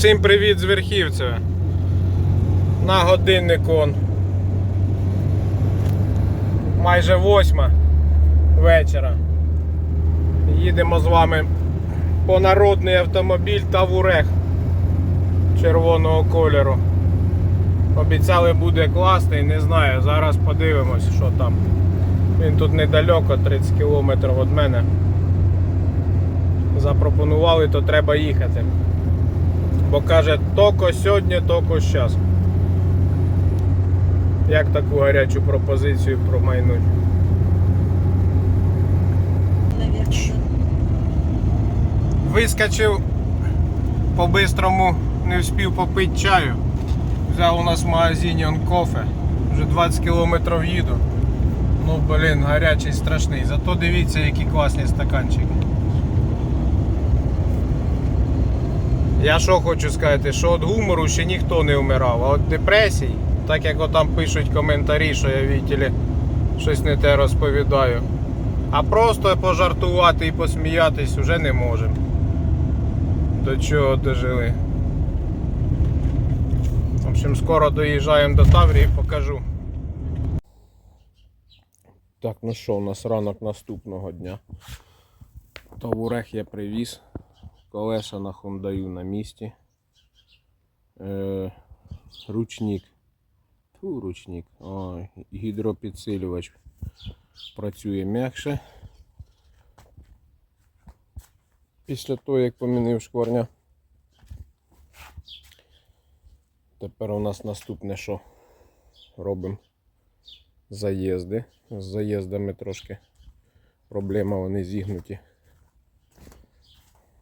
Всім привіт з Верхівцева. На годинник он. Майже восьма вечора. Їдемо з вами по народний автомобіль Тавурех червоного кольору. Обіцяли буде класний, не знаю, зараз подивимось, що там. Він тут недалеко, 30 кілометрів від мене. Запропонували, то треба їхати. Бо каже, токо сьогодні, токо щас. Як таку гарячу пропозицію промайнуть? Вискочив по-бистрому, не встиг попити чаю. Взяв у нас в магазині он кофе. Вже 20 кілометрів їду. Ну блін, гарячий страшний. Зато дивіться, які класні стаканчики. Я що хочу сказати, що від гумору ще ніхто не вмирав, а від депресій, так як отам пишуть коментарі, що я вітілі щось не те розповідаю. А просто пожартувати і посміятись вже не можемо. До чого дожили. В общем, скоро доїжджаємо до Таврії, покажу. Так, ну що, у нас ранок наступного дня. Тавурех я привіз. Колеса на Хондаю на місці. Е, ручник. Фу, ручник. Ой, гідропідсилювач працює м'якше. Після того, як помінив шкварня. Тепер у нас наступне що? Робимо заїзди. З заїздами трошки проблема, вони зігнуті.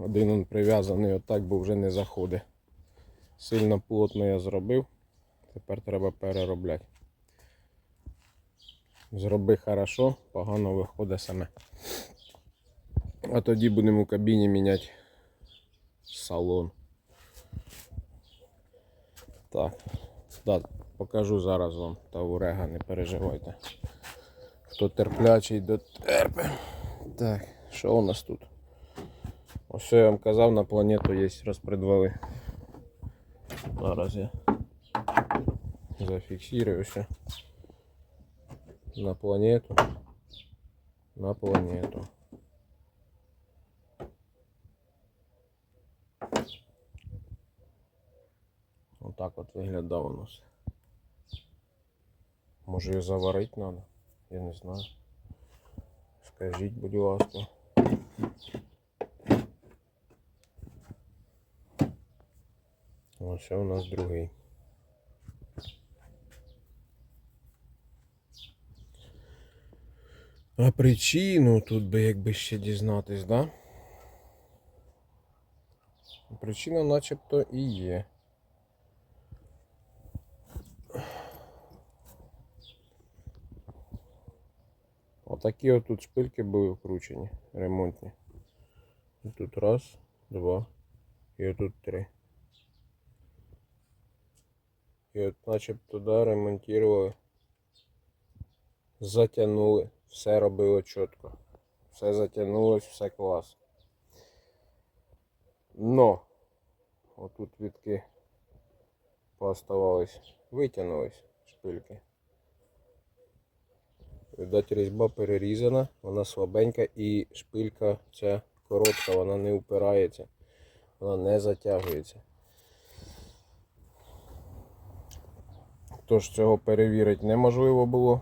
Один он прив'язаний отак, бо вже не заходить. Сильно плотно я зробив. Тепер треба переробляти. Зроби хорошо, погано виходить саме. А тоді будемо у кабіні міняти салон. Так, да, покажу зараз вам Тавурега, не переживайте. Хто терплячий, дотерпи. Так, що у нас тут? Ось що я вам казав, на планету є розпредвали. Зараз я зафіксируюся. На планету. На планету. Отак от виглядав у нас. Може її заварити треба? Я не знаю. Скажіть, будь ласка. Ось це у нас другий. А причину тут би якби ще дізнатись, да? Причина начебто і є. Отакі отут шпильки були вкручені, ремонтні. І тут раз, два, і отут три. І от начебто да, ремонтували, затягнули, все робило чітко. Все затягнулось, все клас. Но отут вітки пооставались, витягнулись шпильки. Видать, різьба перерізана, вона слабенька і шпилька ця коротка, вона не упирається, вона не затягується. Тож цього перевірити неможливо було.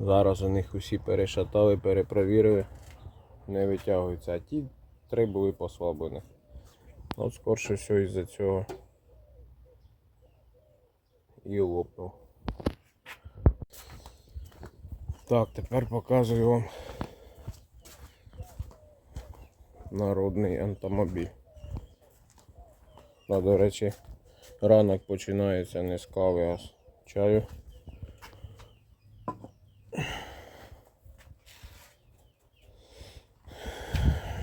Зараз у них усі перешатали, перепровірили, не витягуються, а ті три були послаблені. От скорше все із-за цього і лопнув. Так, тепер показую вам народний автомобіль. А, до речі, ранок починається не з кави, а з чаю.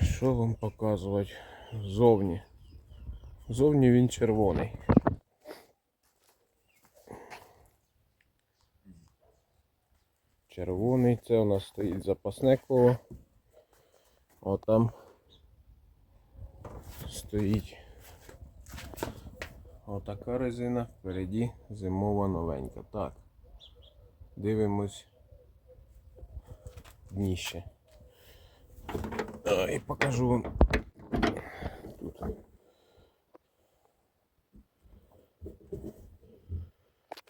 Що вам показувати зовні? Зовні він червоний. Червоний, це у нас стоїть запасне коло. А там стоїть Отака резина, впереді зимова новенька. Так. Дивимось дніще. І покажу вам тут.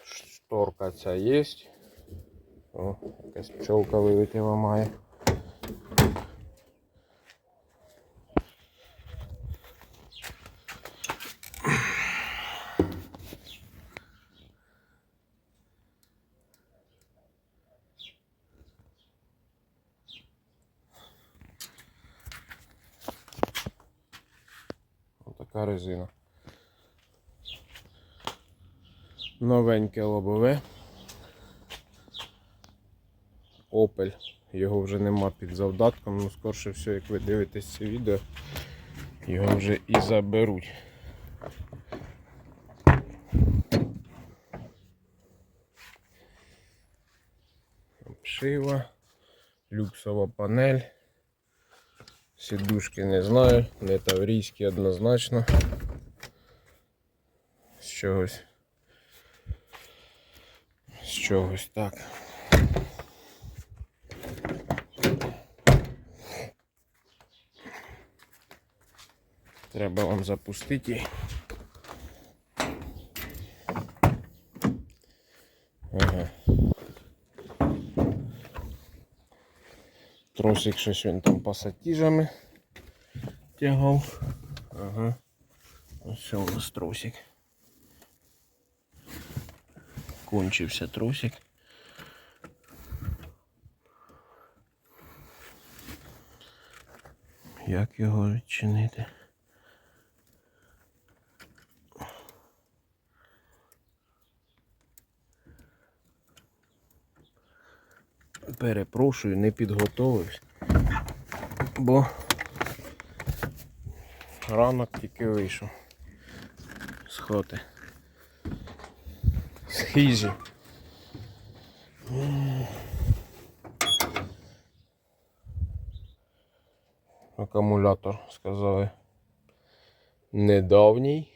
Шторка ця є. О, якась пчолка вилетіла має. Отака резина. Новеньке лобове. Opel. Його вже нема під завдатком, ну скорше все, як ви дивитесь це відео, його вже і заберуть. Обшива, люксова панель. Сідушки не знаю, не таврійські однозначно. З чогось. З чогось так. Треба вам запустити. Тросик щось він там пасатіжами тягав. Ага. Ось це у нас тросик. Кончився тросик. Як його відчинити? Перепрошую, не підготовився. Бо ранок тільки вийшов з хати. З хижі. Акумулятор сказали недавній.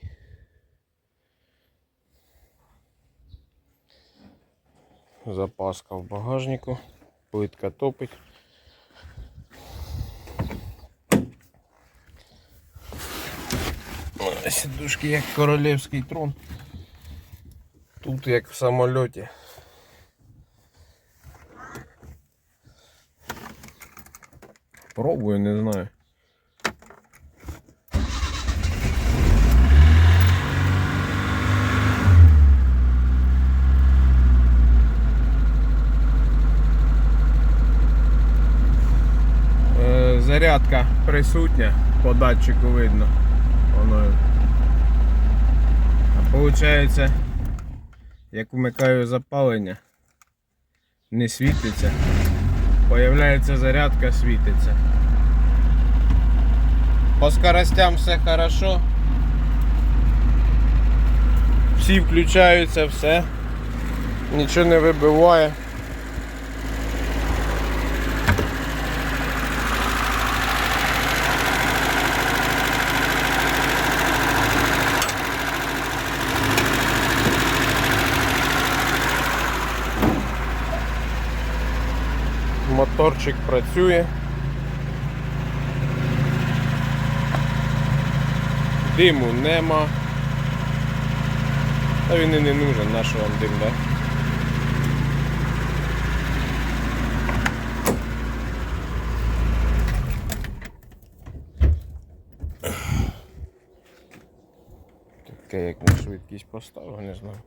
Запаска в багажнику, плитка топить. Сідушки як королівський трон. Тут як в самольоті. Пробую, не знаю. Е, Зарядка присутня, по датчику видно. Воно. А виходить, як вмикаю запалення, не світиться. Появляється зарядка, світиться. По скоростям все хорошо. Всі включаються, все. Нічого не вибиває. Моторчик працює. Диму нема. Та він і не нужен, наш вам дим, да? Таке як на швидкість поставив, не знаю.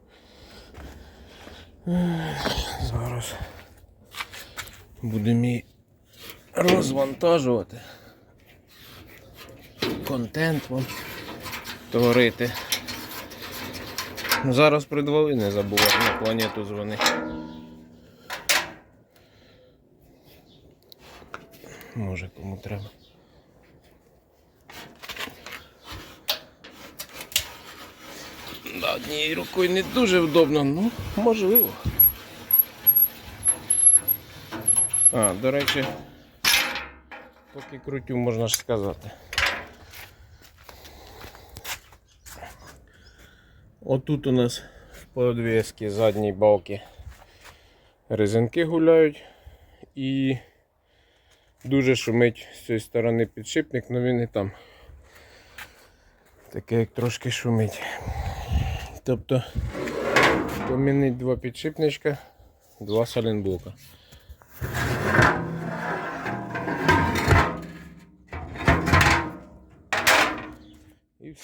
Зараз будемо її розвантажувати. Контент вам творити. Зараз при дволи не забувай на планету дзвони. Може кому треба. Да, однією рукою не дуже вдобно, ну можливо. А, до речі, поки крутю, можна ж сказати. Отут у нас в подвісці задній балки резинки гуляють і дуже шумить з цієї сторони підшипник, але він і там. Таке як трошки шумить. Тобто помінить два підшипничка, два саленблока.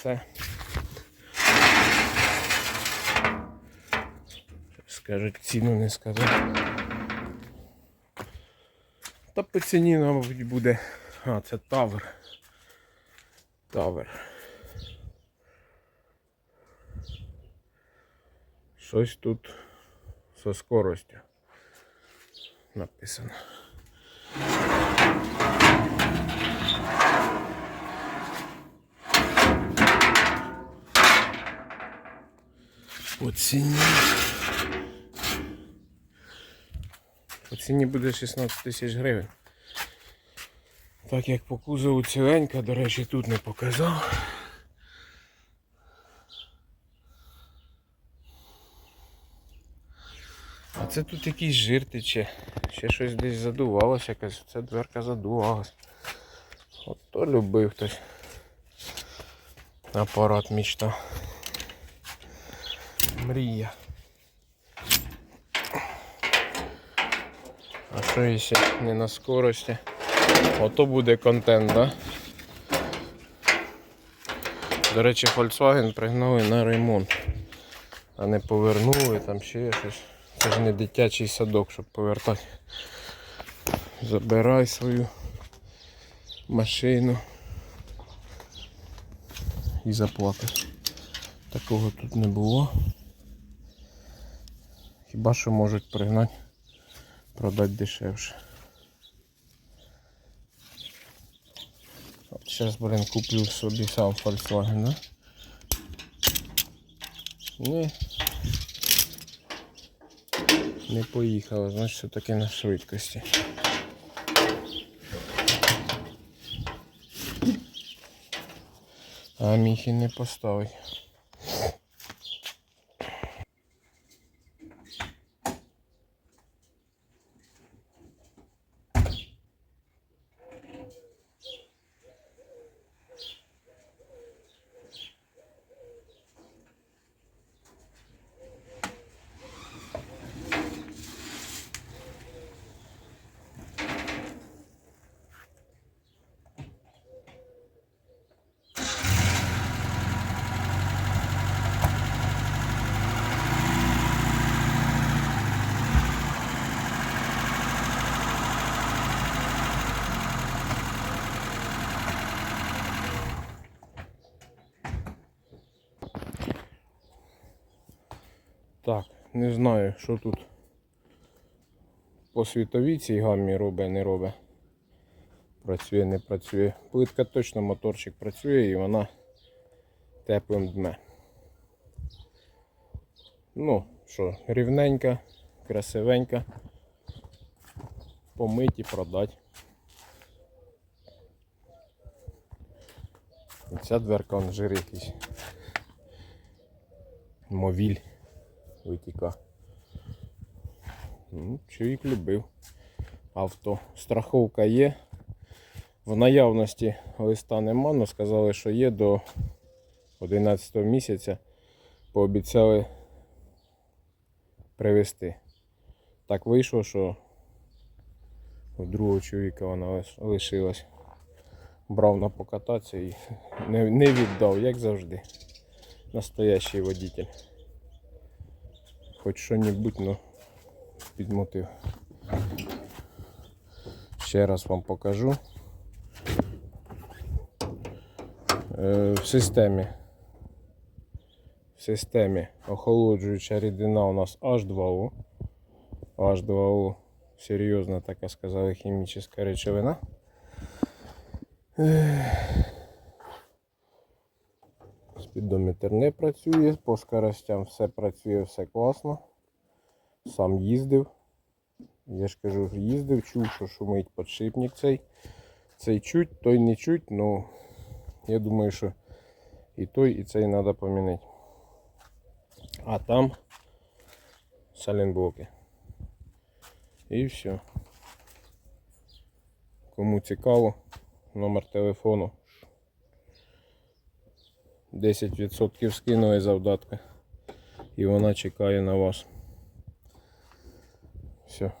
Все. Скажуть, ціну не сказав. Та по ціні, мабуть, буде. А, це тавер. Тавер. Щось тут со скоростю написано. По ціні. Буде 16 тисяч гривень. Так як по кузову ціленька, до речі, тут не показав. А це тут якийсь жир тече. Ще щось десь задувалося, якась ця дверка задувалась. От то любив хтось. Апарат мічта. Мрія. А що якщо не на скорості? Ото буде контент, да? До речі, Volkswagen пригнали на ремонт. А не повернули там ще щось. Це ж не дитячий садок, щоб повертати. Забирай свою машину і заплати. Такого тут не було. Хіба що можуть пригнати, продати дешевше. От зараз, блин, куплю собі сам Volkswagen, да? Ні. Не поїхало, значить все таки на швидкості. А міг і не поставить. Так, не знаю, що тут по світовій цій гаммі робить, не робить. Працює, не працює. Плитка точно моторчик працює і вона теплим дме. Ну, що, рівненька, красивенька. Помить і продать. Ця дверка он жир якийсь. Мовіль витіка. Ну, чоловік любив авто. Страховка є. В наявності листа нема, але сказали, що є до 11 місяця. Пообіцяли привезти. Так вийшло, що у другого чоловіка вона лишилась. Брав на покататися і не, віддав, як завжди. Настоящий водитель. Хоч що-небудь, ну, підмотив. Ще раз вам покажу. Е, в системі. В системі охолоджуюча рідина у нас H2O. H2O серйозна така сказали хімічна речовина. Спідометр не працює, по скоростям все працює, все класно. Сам їздив. Я ж кажу, їздив, чув, що шумить подшипник цей. Цей чуть, той не чуть, ну я думаю, що і той, і цей треба помінити. А там саленблоки. І все. Кому цікаво, номер телефону. 10% скинули завдатка. І вона чекає на вас. Все.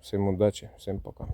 Всім удачі, всім пока.